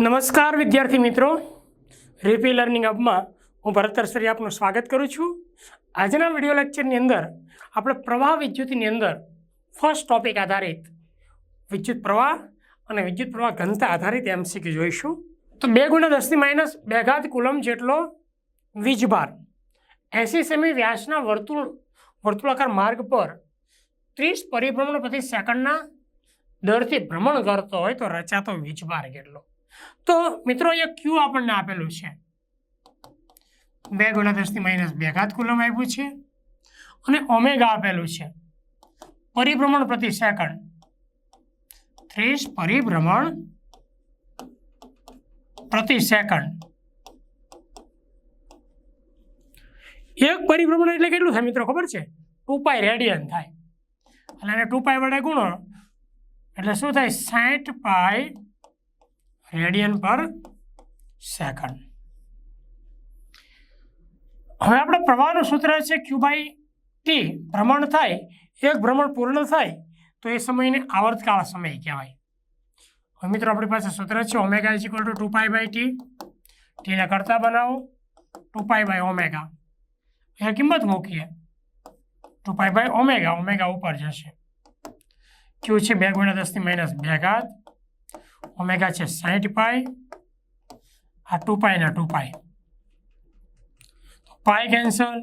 નમસ્કાર, વિદ્યાર્થી મિત્રો. રીપી લર્નિંગ હબમાં હું ભરત તરસરી આપનું સ્વાગત કરું છું. આજના વીડિયો લેક્ચરની અંદર આપણે પ્રવાહ વિદ્યુતની અંદર ફર્સ્ટ ટોપિક આધારિત વિદ્યુત પ્રવાહ અને વિદ્યુત પ્રવાહ ઘનતા આધારિત એમસીક્યુ જોઈશું. તો બે ગુણ્યા દસની માઇનસ બેઘાત કુલમ જેટલો વીજભાર એંસી સેમી વ્યાસના વર્તુળ, વર્તુળાકાર માર્ગ પર ત્રીસ પરિભ્રમણ પ્રતિ સેકન્ડના દરથી ભ્રમણ કરતો હોય તો રચાતો વીજભાર કેટલો તો મિત્રો અહીંયા ક્યુ આપણને આપેલું છે. બે ગુણ્યા દસની માઇનસ બે ઘાત કુલમ આપ્યું છે અને ઓમેગા આપેલું છે. પરિભ્રમણ પ્રતિ સેકન્ડ. ત્રીસ પરિભ્રમણ પ્રતિ સેકન્ડ. એક પરિભ્રમણ એટલે કેટલું થાય મિત્રો, ખબર છે? ટુ પાય રેડિયન થાય. અને એને ટુ પાઈ વડે ગુણો, એટલે શું થાય? સાઠ પાઈ રેડિયન પર સેકન્ડ. હવે આપણે પ્રવાહનું સૂત્ર છે ક્યુ બાય ટી ભ્રમણ થાય, એક ભ્રમણ પૂર્ણ થાય, તો એ સમયને આવર્તકાળ સમય કહેવાય. હવે મિત્રો આપણી પાસે સૂત્ર છે omega is equal to two pi by T ટીને કરતા બનાવો ટુ પાઈ બાય ઓમેગા એ કિંમત મૂકીએ. Two pi by omega omega ઉપર જશે. ક્યુ છે બે ગુણ્યા દસની માઇનસ બે ઘાત. ઓમેગા છે સાઠ પાઈ, આ two પાઈના two pi pi cancel,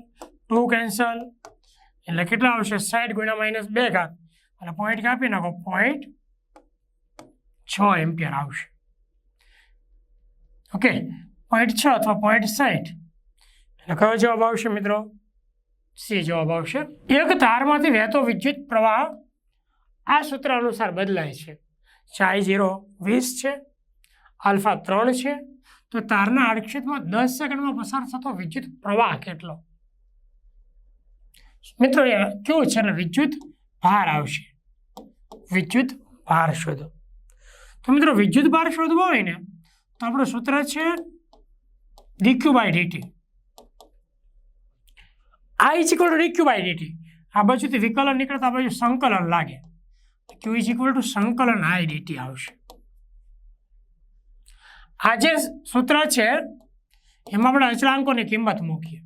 two cancel, એટલે કેટલા આવશે? સાઠ ગુણ્યા માઇનસ બે ઘાત. અને પોઈન્ટ કાપી નાખો પોઈન્ટ છ એમ્પિયર આવશે. ઓકે પોઈન્ટ છ અથવા પોઈન્ટ સાઠ એટલે કયો જવાબ આવશે મિત્રો? સી જવાબ આવશે. એક તારમાંથી વહેતો વિદ્યુત પ્રવાહ આ સૂત્ર અનુસાર બદલાય છે. ચાઈ ઝીરો વીસ છે, આલ્ફા ત્રણ છે, તો તારના આડક્ષેત્રમાં દસ સેકન્ડમાં પસાર થતો વિદ્યુત પ્રવાહ કેટલો? મિત્રો કેવું છે ને વિદ્યુત ભાર આવશે? વિદ્યુત ભાર શોધો. તો મિત્રો, વિદ્યુત ભાર શોધવો હોય ને, તો આપણું સૂત્ર છે D Q by D T આ is equal D Q by D T આ બાજુથી વિકલન નીકળે તો આ બાજુ સંકલન લાગે. ક્યુ ઇઝ ઇક્વલ ટુ સંકલન આઈ ડીટી આવશે. આ જે સૂત્ર છે, એમાં આપણે અચળાંકોની કિંમત મૂકીએ.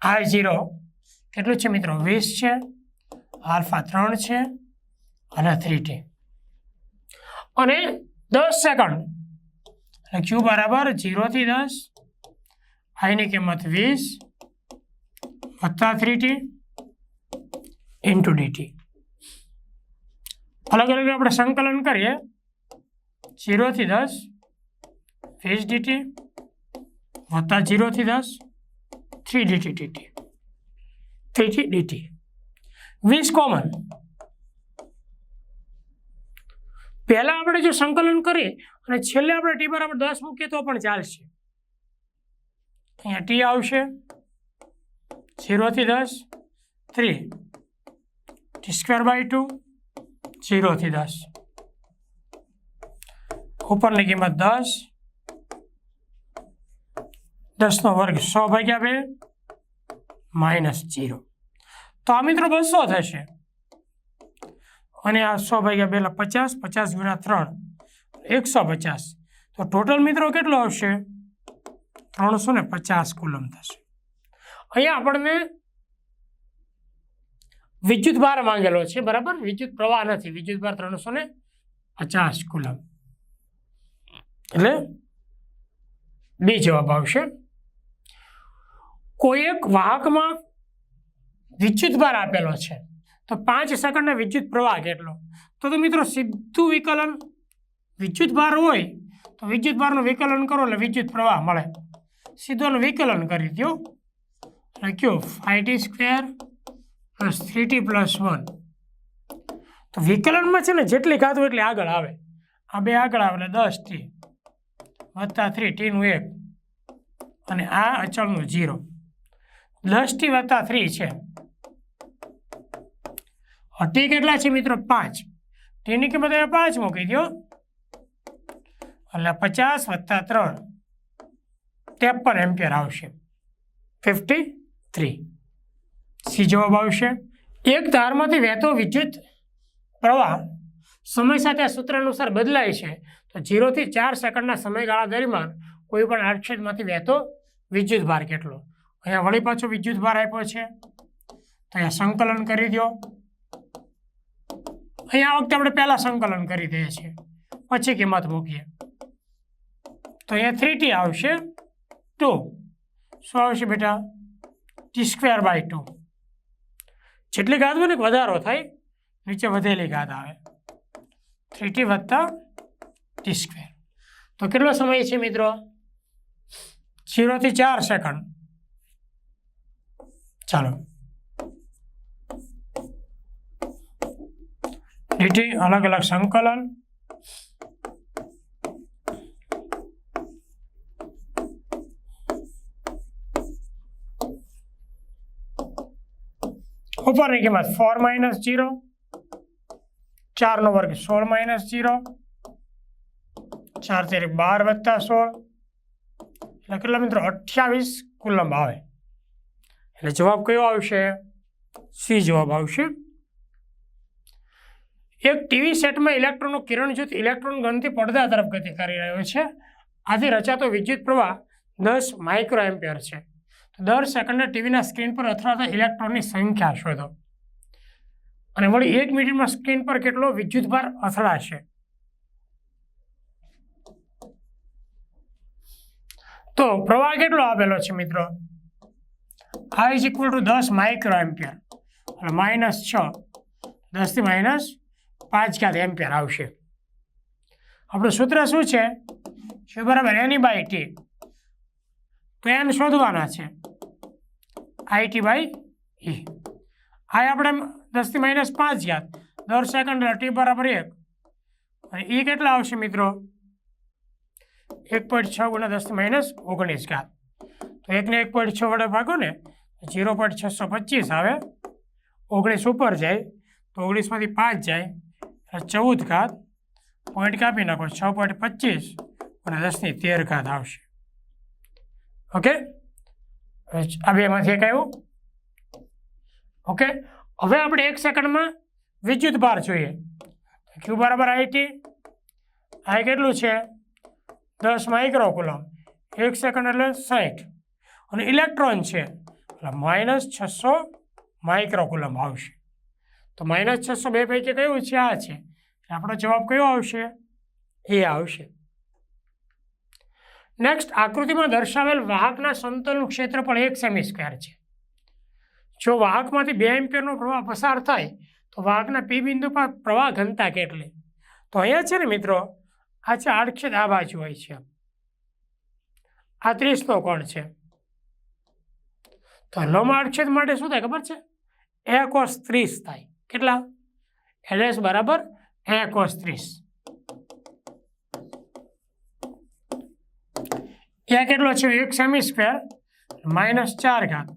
આઈ ઝીરો કેટલું છે મિત્રો? વીસ છે, આલ્ફા ત્રણ છે, અને થ્રી ટી અને દસ સેકન્ડ. એટલે ક્યુ બરાબર જીરોથી દસ આઈની કિંમત વીસ, વત્તા થ્રી ટી ઇન્ટુ ડીટી અલગ અલગ આપણે સંકલન કરીએ. જીરોથી દસ વીસ ડીટી વત્તા જીરોથી દસ, three D T D T થ્રીથી DT વીસ કોમન પહેલાં આપણે જો સંકલન કરીએ અને છેલ્લે આપણે ટી બરાબર દસ મૂકીએ તો પણ ચાલશે. અહીંયા ટી આવશે. જીરોથી દસ, three. T square by two જીરોથી દસ. ઉપરની કિંમત દસ. દસનો વર્ગ સો ભાગ્યા બે, માઇનસ જીરો તો આ મિત્રો બસો થશે. અને આ સો ભાગ્યા બે પચાસ પચાસ ગુણ્યા ત્રણ, એકસો પચાસ. તો ટોટલ મિત્રો કેટલો આવશે ત્રણસો ને પચાસ કુલમ થશે. અહીંયા આપણને વિદ્યુત ભાર માંગેલો છે, બરાબર? વિદ્યુત પ્રવાહ નથી, વિદ્યુત ભાર ત્રણસો ને પચાસ કુલમ. એટલે બી જવાબ આવશે. કોઈ એક વાહકમાં વિદ્યુત ભાર આપેલો છે, તો પાંચ સેકન્ડનો વિદ્યુત પ્રવાહ કેટલો? તો તો મિત્રો સીધું વિકલન. વિદ્યુત ભાર હોય તો વિદ્યુત ભારનું વિકલન કરો એટલે વિદ્યુત પ્રવાહ મળે. સીધોનું વિકલન કરી દો લખ્યું five T square plus three T plus one. તો વિકલનમાં છે ને જેટલી ખાતું એટલી આગળ આવે. આ બે આગળ આવે એટલે દસ ટી વત્તા થ્રી ટીનું એક અને આ અચળનું જીરો દસ ટી વત્તા થ્રી છે. ટી કેટલા છે મિત્રો? પાંચ. ટીની કિંમત અહીંયા પાંચ મૂકી દો એટલે પચાસ વત્તા ત્રણ. ત્રેપન એમ્પિયર આવશે. Fifty three. સી આવશે. એક તારમાંથી વહેતો વિદ્યુત પ્રવાહ સમય સાથે આ સૂત્ર અનુસાર બદલાય છે. તો જીરોથી ચાર સેકન્ડના સમયગાળા દરમિયાન કોઈ પણ આડછેદમાંથી વહેતો વિદ્યુત ભાર કેટલો? અહીંયા વળી પાછો વિદ્યુત ભાર આપ્યો છે. તો અહીંયા સંકલન કરી દો. અહીંયા વખતે આપણે પહેલાં સંકલન કરી દઈએ છીએ. પછી કિંમત મૂકીએ. તો અહીંયા થ્રી ટી આવશે. ટુ શું આવશે બેટા? ટી સ્ક્વેર બાય ટુ જેટલી ઘાત હોય ને વધારો થાય. નીચે વધેલી ઘાત આવે. થ્રી ટી વત્તા ટી સ્ક્વેર. તો કેટલો સમય છે મિત્રો? જીરોથી ચાર સેકન્ડ. ચાલો. ડીટી અલગ અલગ સંકલન. ઉપરની કિંમત ફોર માઇનસ જીરો ચારનો વર્ગ સોળ માઇનસ જીરો ચાર તેરી બાર વત્તા સોળ. એટલે કેટલા મિત્રો? અઠ્યાવીસ કુલમ આવે. એટલે જવાબ કયો આવશે? સી જવાબ આવશે. એક ટીવી સેટમાં ઇલેક્ટ્રોનનું કિરણ જૂથ ઇલેક્ટ્રોન ગનથી પડદા તરફ ગતિ કરી રહ્યો છે. આથી રચાતો વિદ્યુત પ્રવાહ દસ માઇક્રો એમ્પિયર છે. દર સેકન્ડે ટીવીના સ્ક્રીન પર અથડાતા ઇલેક્ટ્રોનની સંખ્યા શોધો. અને વળી એક મિનિટમાં સ્ક્રીન પર કેટલો વિદ્યુતભાર અથડાશે? તો પ્રવાહ કેટલો આપેલો છે મિત્રો? આઈ ઇઝ ઇક્વલ ટુ દસ માઇક્રો એમ્પિયર એટલે માઇનસ છ. દસથી માઇનસ પાંચ ઘાત એમ્પિયર આવશે. આપણું સૂત્ર શું છે? છે બરાબર એની બાય ટી તો એને શોધવાના છે. આઈ ટી બાય ઈ. આઈ આપણે દસથી માઇનસ પાંચ ઘાત દર સેકન્ડ ટી બરાબર એક. અને એ કેટલા આવશે મિત્રો? એક પોઈન્ટ છ ગુણ્યા દસથી માઇનસ ઓગણીસ ઘાત. તો એકને એક પોઈન્ટ છ વડે ભાગો ને જીરો પોઈન્ટ છસો પચીસ આવે. ઓગણીસ ઉપર જાય, તો ઓગણીસમાંથી પાંચ જાય, એટલે ચૌદ ઘાત. પોઈન્ટ કાપી નાખો, છ પોઈન્ટ પચીસ અને દસની તેર ઘાત આવશે. ઓકે આ બેમાંથી એક આવ્યું. ઓકે હવે આપણે એક સેકન્ડમાં વિદ્યુત ભાર જોઈએ. ક્યુ બરાબર આઈટી આઈ કેટલું છે? દસ માઇક્રોકુલમ એક સેકન્ડ એટલે સાઠ અને ઇલેક્ટ્રોન છે. એટલે માઇનસ છસો માઇક્રોકુલમ આવશે. તો માઇનસ છસો બે પૈકી કયું છે? આ છે. આપણો જવાબ કયો આવશે? એ આવશે. નેક્સ્ટ આકૃતિમાં દર્શાવેલ વાહકના સંતલનું ક્ષેત્રફળ એક સેમી સ્ક્વેર છે. જો વાહકમાંથી બે એમ્પિયરનો પ્રવાહ પસાર થાય, તો વાહકના પી બિંદુ પર પ્રવાહ ઘનતા કેટલી? તો અહીંયા છે ને મિત્રો, આ છે આડછેદ, આ બાજુ હોય છે. આ ત્રીસનો કોણ છે? તો લંબ આડછેદ માટે શું થાય ખબર છે? એ કોસ ત્રીસ થાય. કેટલા? એલએસ બરાબર એ કોસ ત્રીસ. એ કેટલો છે? એક સેમી સ્ક્વેર માઇનસ ચાર ઘાત.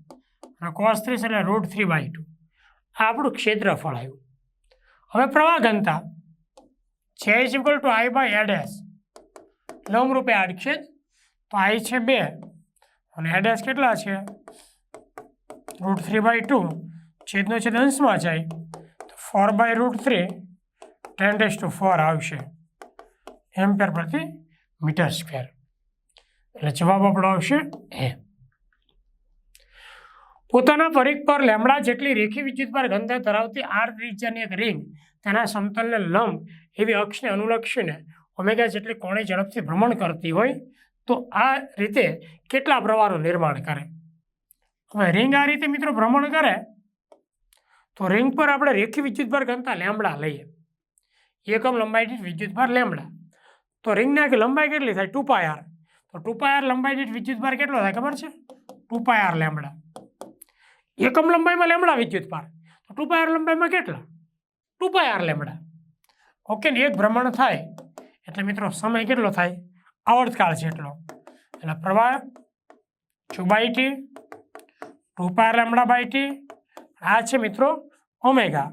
અને કોસ એટલે રૂટ થ્રી બાય ટુ આ આપણું ક્ષેત્રફળ આવ્યું. હવે પ્રવાહ ઘનતા. છે is equal to I by A dash લંબ રૂપે આડછેદ તો આઈ છે બે. અને એડેસ કેટલા છે? રૂટ થ્રી બાય ટુ છેદનો છેદ અંશમાં જાય. તો four by root three ten dash two four આવશે. એમ્પેર પ્રતિ મીટર સ્ક્વેર એટલે જવાબ આપણો આવશે હે પોતાના પરિઘ પર લેમડા જેટલી રેખી વિદ્યુતભાર ઘનતા ધરાવતી આર ત્રિજ્યાની એક રિંગ તેના સમતલને લંબ એવી અક્ષને અનુલક્ષીને ઓમેગા જેટલી કોણે ઝડપથી ભ્રમણ કરતી હોય તો આ રીતે કેટલા પ્રવાહનું નિર્માણ કરે? હવે રિંગ આ રીતે મિત્રો ભ્રમણ કરે તો રિંગ પર આપણે રેખી વિદ્યુતભાર ઘનતા લેમડા લઈએ. એકમ લંબાઈ દીઠ વિદ્યુતભાર લેમડા. તો રિંગની આખી લંબાઈ કેટલી થાય? Two pi R. તો ટુ પાય આર લંબાઈ દીઠ વિદ્યુતભાર કેટલો થાય ખબર છે? ટુ પાય આર લેમડા એકમ લંબાઈમાં લેમડા વિદ્યુતભાર તો ટુ પાય આર લંબાઈમાં કેટલા? Two pi R lambda okay ને એક ભ્રમણ થાય. એટલે મિત્રો, સમય કેટલો થાય? આવર્તકાળ છે એટલો. એટલે પ્રવાહ two by T two pi lambda by T આ છે મિત્રો ઓમેગા.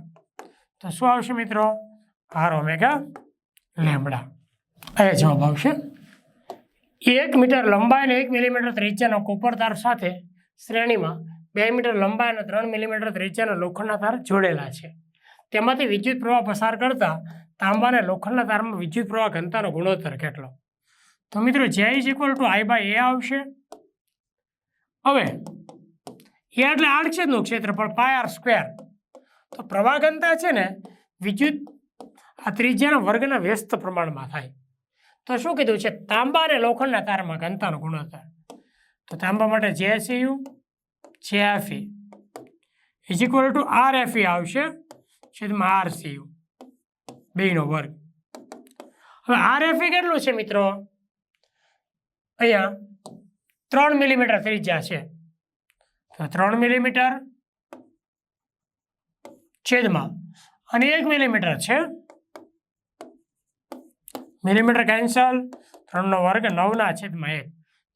તો શું આવશે મિત્રો? આર ઓમેગા લેમડા અહીંયા જવાબ આવશે એક મીટર લંબાઈ અને એક મિલીમીટર ત્રિજ્યાનો કોપર તાર સાથે શ્રેણીમાં બે મીટર લંબાઈ અને ત્રણ મિલીમીટર ત્રિજ્યાના લોખંડના તાર જોડેલા છે. તેમાંથી વિદ્યુત પ્રવાહ પસાર કરતા તાંબા અને લોખંડના તારમાં વિદ્યુત પ્રવાહ ઘનતાનો ગુણોત્તર કેટલો? તો મિત્રો J is equal to I by A આવશે. હવે એ એટલે આડછેદનું ક્ષેત્રફળ પાય આર સ્ક્વેર તો પ્રવાહ ઘનતા છે ને વિદ્યુત આ ત્રિજ્યાના વર્ગના વ્યસ્ત પ્રમાણમાં થાય. તો શું કીધું છે? તાંબા અને લોખંડના તારમાં ઘનતાનો ગુણોત્તર તો તાંબા માટે જે સીયુ જે F E is equal to R F E આવશે. છેદમાં આર સીયુ બેનો વર્ગ. હવે આર એફ ઈ કેટલું છે મિત્રો? અહીંયા ત્રણ મિલીમીટર ત્રિજ્યા છે. તો ત્રણ મિલીમીટર છેદમાં. અને એક મિલીમીટર છે. Millimetre cancel. ત્રણનો વર્ગ નવના છેદમાં એક.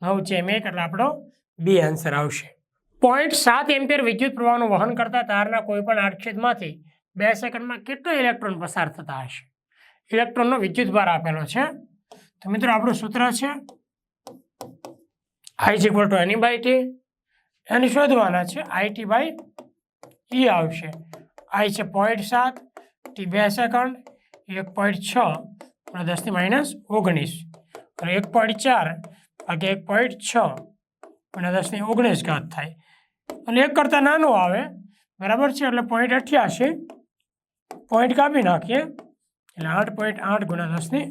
નવ જેમ એક એટલે આપણો બી આન્સર આવશે. પોઈન્ટ સાત એમ્પિયર વિદ્યુત પ્રવાહનું વહન કરતા તારના કોઈપણ આડછેદમાંથી બે સેકન્ડમાં કેટલો ઇલેક્ટ્રોન પસાર થતા હશે? ઇલેક્ટ્રોનનો વિદ્યુત ભાર આપેલો છે. તો મિત્રો, આપણું સૂત્ર છે આઈ ઇક્વલ ટુ એની બાય ટી એની શોધવાના છે. આઈટી બાય ઈ આવશે. આઈ છે પોઈન્ટ સાત ટી બે સેકન્ડ એક પોઈન્ટ છ. અને દસની માઇનસ ઓગણીસ. અને એક પોઈન્ટ ચાર બાકી એક પોઈન્ટ છ અને દસની ઓગણીસ ઘાત થાય. અને એક કરતાં નાનું આવે, બરાબર છે? એટલે પોઈન્ટ અઠ્યાસી. પોઈન્ટ કાપી નાખીએ, એટલે આઠ પોઈન્ટ આઠ ગુણ્યા દસની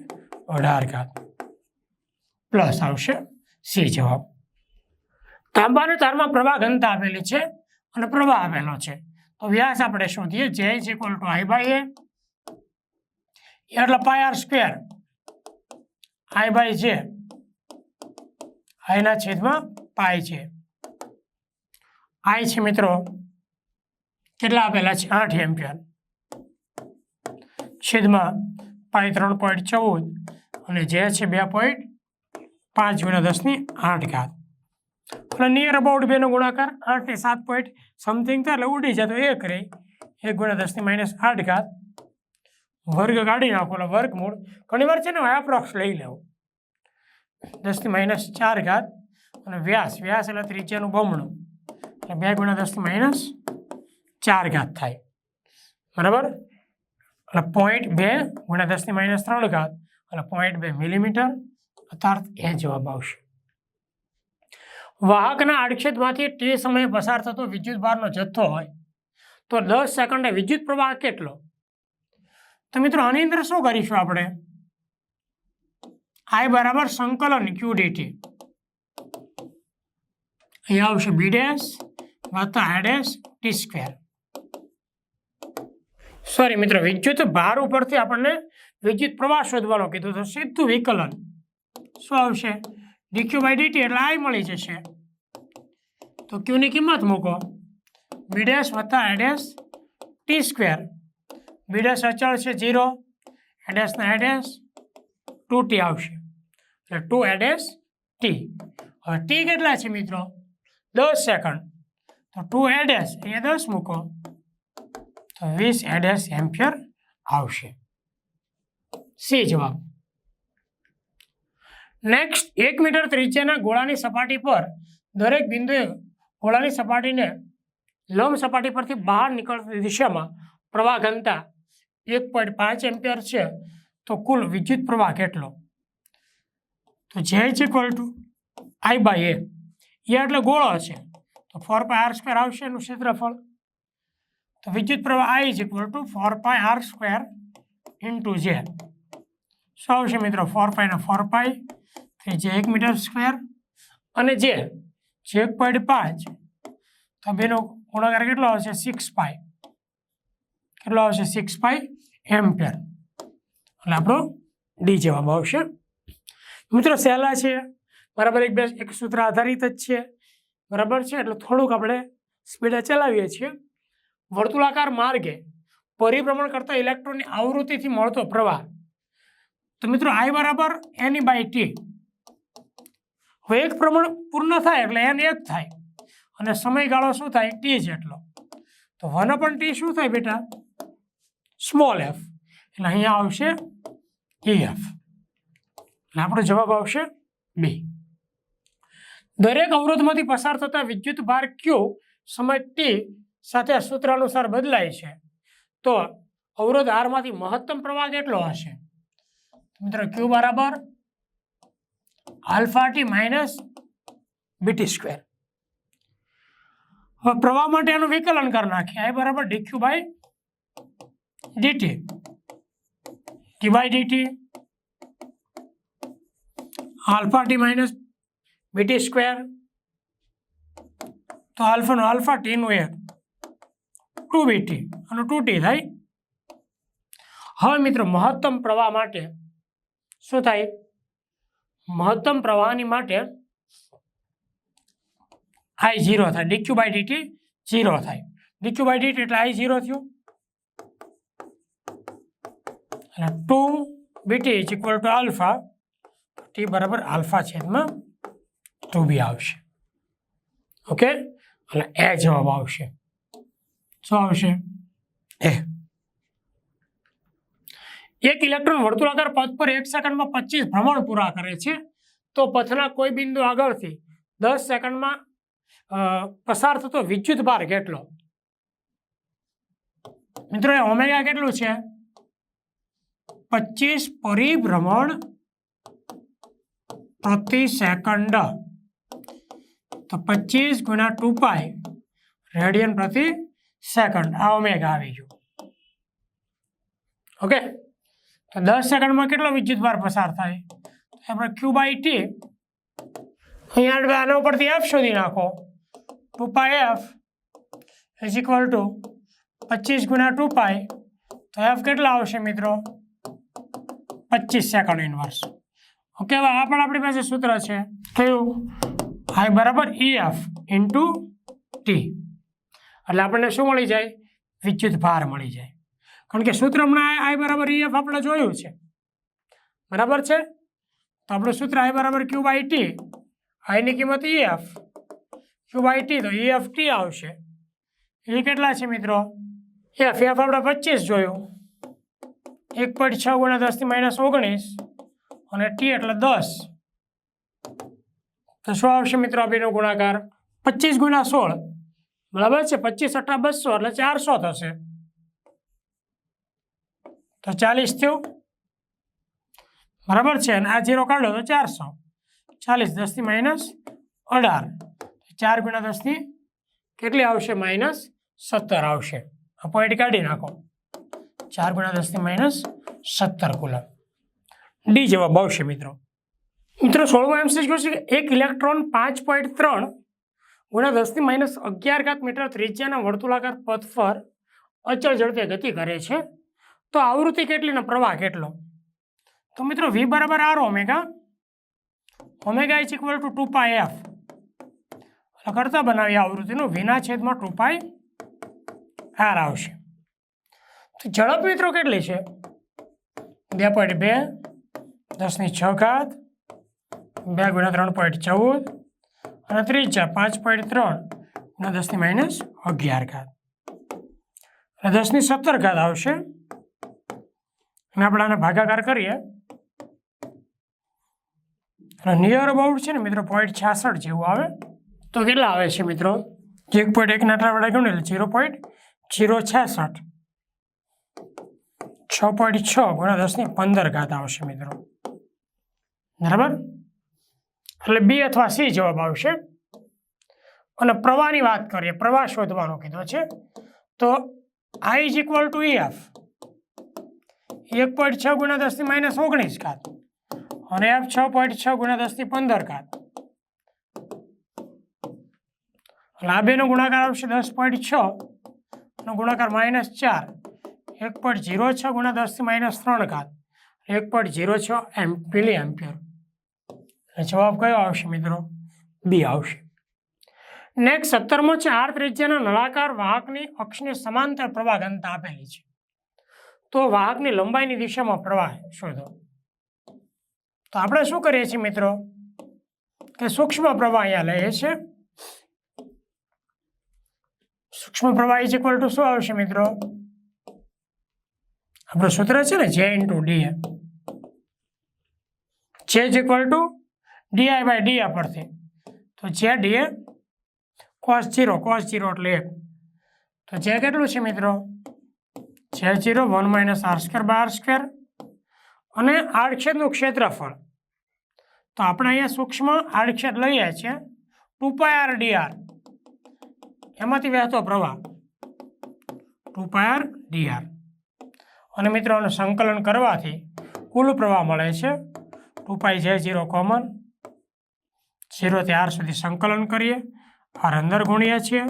અઢાર ઘાત. પ્લસ આવશે સી જવાબ. તાંબાના તારમાં પ્રવાહ ઘનતા આપેલી છે અને પ્રવાહ આપેલો છે. તો વ્યાસ આપણે શોધીએ J is equal to I by A એટલે pi R square I by J આઈના છેદમાં પાય છે આઈ છે મિત્રો, કેટલા આપેલા છે? આઠ એમ્પિયર. છેદમાં પાય ત્રણ પોઈન્ટ ચૌદ અને જે છે બે પોઈન્ટ પાંચ ગુણ્યા દસની આઠ ઘાત. અને નિયર અબાઉટ બેનો ગુણાકાર આઠ ને સાત પોઈન્ટ સમથિંગ થાય એટલે ઉડી જાય તો એક રહી એક ગુણ્યા દસની માઇનસ આઠ ઘાત. વર્ગ કાઢી નાખો એટલે વર્ગમૂળ ઘણીવાર છે ને એપ્રોક્સ લઈ લેવું દસથી માઇનસ ચાર ઘાત અને વ્યાસ. વ્યાસ એટલે ત્રિજ્યાનું બમણું. એટલે બે ગુણ્યા દસથી માઇનસ ચાર ઘાત થાય. બરાબર? એટલે પોઈન્ટ બે ગુણ્યા દસની માઇનસ ત્રણ ઘાત. એટલે પોઈન્ટ બે મિલીમીટર અર્થાત એ જવાબ આવશે. વાહકના આડછેદમાંથી તે સમયે પસાર થતો વિદ્યુત ભારનો જથ્થો હોય તો દસ સેકન્ડે વિદ્યુત પ્રવાહ કેટલો? તો મિત્રો આની અંદર શું કરીશું આપણે? આઈ બરાબર સંકલન ક્યુ ડીટી અહીંયા આવશે બી ડેશ વત્તા આ ડેશ ટી સ્ક્વેર સોરી મિત્રો, વિદ્યુત ભાર ઉપરથી આપણને વિદ્યુત પ્રવાહ શોધવાનો કીધું તો સીધું વિકલન. શું આવશે? ડીક્યુ બાય ડીટી એટલે આઈ મળી જશે. તો ક્યુની કિંમત મૂકો. બી ડેશ વત્તા આ dash T square B dash અચળ છે ઝીરો એડેસના એડેસ ટુ ટી આવશે. એટલે ટુ એડેસ ટી હવે ટી કેટલા છે મિત્રો? દસ સેકન્ડ તો ટુ એડેસ અહીંયા દસ મૂકો. તો વીસ એડેસ એમ્પિયર આવશે. સી જવાબ. નેક્સ્ટ એક મીટર ત્રિજ્યાના ગોળાની સપાટી પર દરેક બિંદુએ ગોળાની સપાટીને લંબ સપાટી પરથી બહાર નીકળતી દિશામાં પ્રવાહ ઘનતા એક પોઈન્ટ પાંચ એમ્પિયર છે, તો કુલ વિદ્યુત પ્રવાહ કેટલો? તો J is equal to I by A A એટલે ગોળો છે. તો ફોર પાય આર સ્ક્વેર આવશે એનું ક્ષેત્રફળ. તો વિદ્યુત પ્રવાહ I is equal to four pi R square into J શું આવશે મિત્રો? ફોર પાયના ફોર પાય થઈ જે એક મીટર સ્ક્વેર અને જે જે એક પોઈન્ટ પાંચ. તો બેનો ગુણાકાર કેટલો આવશે? સિક્સ પાય કેટલો આવશે? સિક્સ પાય એમ્પિયર એટલે આપણો ડી જવાબ આવશે. મિત્રો સહેલા છે. બરાબર એક બે એક સૂત્ર આધારિત જ છે. બરાબર છે? એટલે થોડુંક આપણે સ્પીડે ચલાવીએ છીએ. વર્તુળાકાર માર્ગે પરિભ્રમણ કરતા ઇલેક્ટ્રોનની આવૃત્તિથી મળતો પ્રવાહ. તો મિત્રો આઈ બરાબર એની બાય ટી હવે એક પ્રમાણ પૂર્ણ થાય એટલે એન એક થાય. અને સમયગાળો શું થાય? ટી જેટલો. તો વન અપન ટી શું થાય બેટા? Small F. એટલે અહીંયા આવશે ઈ એફ. એટલે આપણો જવાબ આવશે બી. દરેક અવરોધમાંથી પસાર થતા વિદ્યુત ભાર ક્યુ સમય ટી સાથે સૂત્ર અનુસાર બદલાય છે. તો અવરોધ આરમાંથી મહત્તમ પ્રવાહ કેટલો હશે? મિત્રો ક્યુ બરાબર alpha T minus B T square. હવે પ્રવાહ માટે એનું વિકલન કરી નાખીએ. આઈ બરાબર D Q by D T T by D T alpha T minus B T square તો આલ્ફાનો આલ્ફા ટીનું એક ટુ બીટી અને ટુ ટી થાય. હવે મિત્રો, મહત્તમ પ્રવાહ માટે શું થાય? મહત્તમ પ્રવાહની માટે આઈ ઝીરો થાય. D Q by D T zero થાય. D Q by D T એટલે આઈ ઝીરો થયું. એટલે two B T is equal to alpha T બરાબર આલ્ફા છેદમાં ટુ બી આવશે. ઓકે એટલે એ જવાબ આવશે. શું આવશે? એ એક ઇલેક્ટ્રોન વર્તુળાકાર પથ પર એક સેકન્ડમાં પચીસ ભ્રમણ પૂરા કરે છે તો પથના કોઈ બિંદુ આગળથી દસ સેકન્ડમાં પસાર થતો વિદ્યુત ભાર કેટલો? મિત્રો એ ઓમેગા કેટલું છે? પચીસ પરિભ્રમણ પ્રતિ સેકન્ડ તો પચીસ ગુણ્યા ટુ પાય રેડિયન પ્રતિ સેકન્ડ આ ઓમેગા આવી ગયું ઓકે તો દસ સેકન્ડમાં કેટલો વિદ્યુત ભાર પસાર થાય તો આપણે ક્યુ બાય ટી અહીંયા આગળ આના ઉપરથી એફ શોધી નાખો two pi F is equal to પચીસ ગુણ્યા ટુ પાય તો એફ કેટલા આવશે મિત્રો પચીસ સેકન્ડ ઇન્વર્સ ઓકે હવે આ પણ આપણી પાસે સૂત્ર છે. કયું આઈ બરાબર ઈ એફ ઇન્ટુ ટી એટલે આપણને શું મળી જાય? વિદ્યુત ભાર મળી જાય. કારણ કે સૂત્ર હમણાં આઈ બરાબર ઈ એફ આપણે જોયું છે. બરાબર છે? તો આપણું સૂત્ર આઈ બરાબર ક્યુ બાય ટી આઈની કિંમત E F Q by T તો ઈ એફ ટી આવશે. એ કેટલા છે મિત્રો? એફ એફ આપણે પચીસ જોયું. એક પોઈન્ટ છ ગુણ્યા દસથી માઇનસ ઓગણીસ અને ટી એટલે દસ. તો શું આવશે મિત્રો આ ગુણાકાર? પચીસ ગુણ્યા સોળ. બરાબર છે? પચીસ અઠા બસો એટલે ચારસો થશે. તો ચાલીસ થયું. બરાબર છે? અને આ જીરો કાઢો તો ચારસો. ચાલીસ દસથી માઇનસ અઢાર. ચાર ગુણ્યા દસથી કેટલી આવશે? માઇનસ સત્તર આવશે. આ પોઈન્ટ કાઢી નાખો. ચાર ગુણ્યા દસથી માઇનસ સત્તર કુલમ. ડી જવાબ આવશે મિત્રો. મિત્રો સોળમો એમસીક્યુ છે કે એક ઇલેક્ટ્રોન પાંચ પોઈન્ટ ત્રણ ગુણ્યા દસથી માઇનસ અગિયાર ઘાત મીટર ત્રિજ્યાના વર્તુળાકાર પથ પર અચળ ઝડપે ગતિ કરે છે. તો આવૃત્તિ કેટલી પ્રવાહ કેટલો? તો મિત્રો વી બરાબર R omega omega is equal to two pi F કરતા બનાવી આવૃત્તિનું વીના છેદમાં ટુ પાય આર આવશે. ઝડપ મિત્રો કેટલી છે? બે પોઈન્ટ બે, દસની છ ઘાત, બે ગુણ્યા ત્રણ પોઈન્ટ ચૌદ, અને ત્રીજા પાંચ પોઈન્ટ ત્રણ ગુણ્યા દસની માઇનસ અગિયાર ઘાત. અને દસની સત્તર ઘાત આવશે. અને આપણે આને ભાગાકાર કરીએ. અને નિયર અબાઉટ છે ને મિત્રો પોઈન્ટ છાસઠ જેવું આવે. તો કેટલા આવે છે મિત્રો? એક પોઈન્ટ એકના આટલા વડે એટલે જીરો પોઈન્ટ જીરો છાસઠ. છ પોઈન્ટ છ ગુણ્યા દસની પંદર ઘાત આવશે મિત્રો. બરાબર? એટલે બી અથવા સી જવાબ આવશે. અને પ્રવાહની વાત કરીએ, પ્રવાહ શોધવાનો કીધો છે. તો I is equal to F એક પોઈન્ટ છ ગુણ્યા દસથી માઇનસ ઓગણીસ ઘાત. અને એફ છ પોઈન્ટ છ ગુણ્યા દસથી પંદર ઘાત. એટલે આ બેનો ગુણાકાર આવશે દસ પોઈન્ટ છ. ગુણાકાર માઇનસ ચાર. એક પોઈન્ટ જીરો છ ગુણ્યા દસથી માઇનસ ત્રણ ઘાત. એક પોઈન્ટ જીરો છ એમ મિલી એમ્પિયર જવાબ કયો આવશે મિત્રો? બી આવશે. નેક્સ્ટ સત્તરમો છે આર ત્રિજ્યાના નળાકાર વાહકની અક્ષને સમાંતર પ્રવાહ ઘનતા આપેલી છે. તો વાહકની લંબાઈની દિશામાં પ્રવાહ શોધો. તો આપણે શું કરીએ છીએ મિત્રો? કે સૂક્ષ્મ પ્રવાહ અહીંયા લઈએ છીએ. સૂક્ષ્મ પ્રવાહ ઇઝ ઇક્વલ ટુ શું આવશે મિત્રો? આપણું સૂત્ર છે ને J into D J is equal to D I by D પરથી તો J D A cos zero cos zero એટલે એક. તો જે કેટલું છે મિત્રો? J zero one minus R square by R square અને આડછેદનું ક્ષેત્રફળ. તો આપણે અહીંયા સૂક્ષ્મ આડછેદ લઈએ છીએ. ટુ પાય આર ડીઆર એમાંથી વહેતો પ્રવાહ ટુ પાય આર ડીઆર અને મિત્રો આનું સંકલન કરવાથી કુલ પ્રવાહ મળે છે two pi J zero common જીરોથી R સુધી સંકલન કરીએ. આર અંદર ગુણીએ છીએ.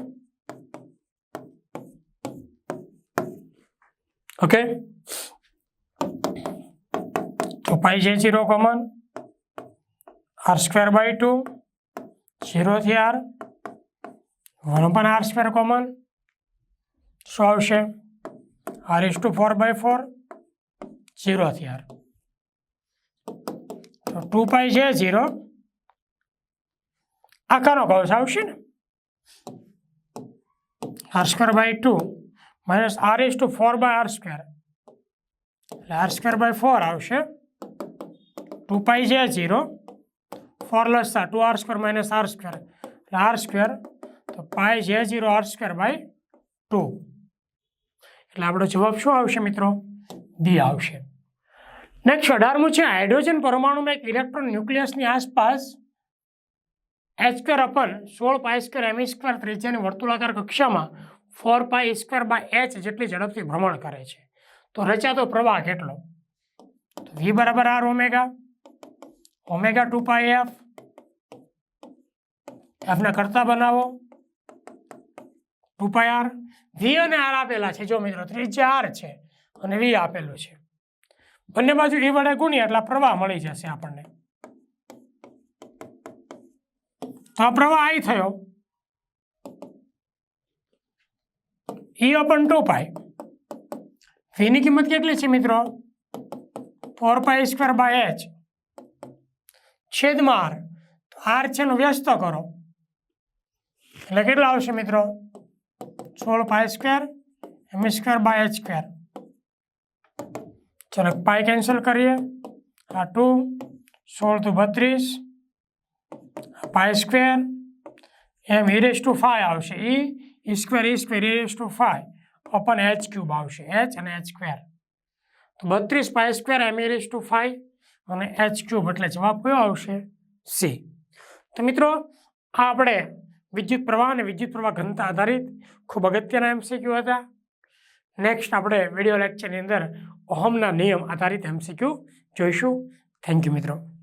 ઓકે તો pi J zero common R square by two જીરોથી R. One પણ આર સ્ક્વેર કોમન શું આવશે? R is two four by four જીરોથી R તો ટુ પાઈ છે ઝીરો આખાનો કૌશ આવશે ને R square by two minus R is two four by R square એટલે આર સ્ક્વેર બાય ફોર આવશે. ટુ પાઈ છે zero four લસતા two R square minus R square. એટલે આર સ્ક્વેર, તો પાઈ છે ઝીરો આર સ્ક્વેર બાય ટુ. એટલે આપણો જવાબ શું આવશે મિત્રો? ડી આવશે. નેક્સ્ટ અઢારમું છે, હાઇડ્રોજન પરમાણુમાં એક ઇલેક્ટ્રોન ન્યુક્લિયસની આસપાસ એચ સ્ક્વેર અપન સોળ પાય સ્ક્વેર એમ સ્ક્વેર ત્રિજ્યાની વર્તુળાકાર કક્ષામાં four pi square by H જેટલી ઝડપથી ભ્રમણ કરે છે. તો રચાતો પ્રવાહ કેટલો? તો વી બરાબર R omega omega two pi F એફને કરતા બનાવો. ટુ પાય આર વી અને આર આપેલા છે જો મિત્રો, ત્રિજ્યા આર છે અને વી આપેલું છે. બંને બાજુ એ વડે ગુણીએ એટલે પ્રવાહ મળી જશે આપણને. તો આ પ્રવાહ આઈ થયો. ઈ અપન ટુ પાય વીની કિંમત કેટલી છે મિત્રો? Four pi square by H છેદમાં આર. તો આર છે એનો વ્યસ્ત કરો. એટલે કેટલા આવશે મિત્રો? સોળ pi square M square by H square ચલો પાય કેન્સલ કરીએ. આ ટુ સોળ ટુ બત્રીસ. Pi square M raise to five આવશે. E square E square raise to five upon H cube આવશે. એચ અને એચ સ્ક્વેર તો બત્રીસ pi square M E to five અને એચ ક્યુબ એટલે જવાબ કયો આવશે? સી તો મિત્રો, આ આપણે વિદ્યુત પ્રવાહ અને વિદ્યુત પ્રવાહ ઘનતા આધારિત ખૂબ અગત્યના એમસીક્યુ હતા. નેક્સ્ટ આપણે વીડિયો લેક્ચરની અંદર ઓહમના નિયમ આધારિત એમસીક્યુ જોઈશું. થેન્ક યુ મિત્રો.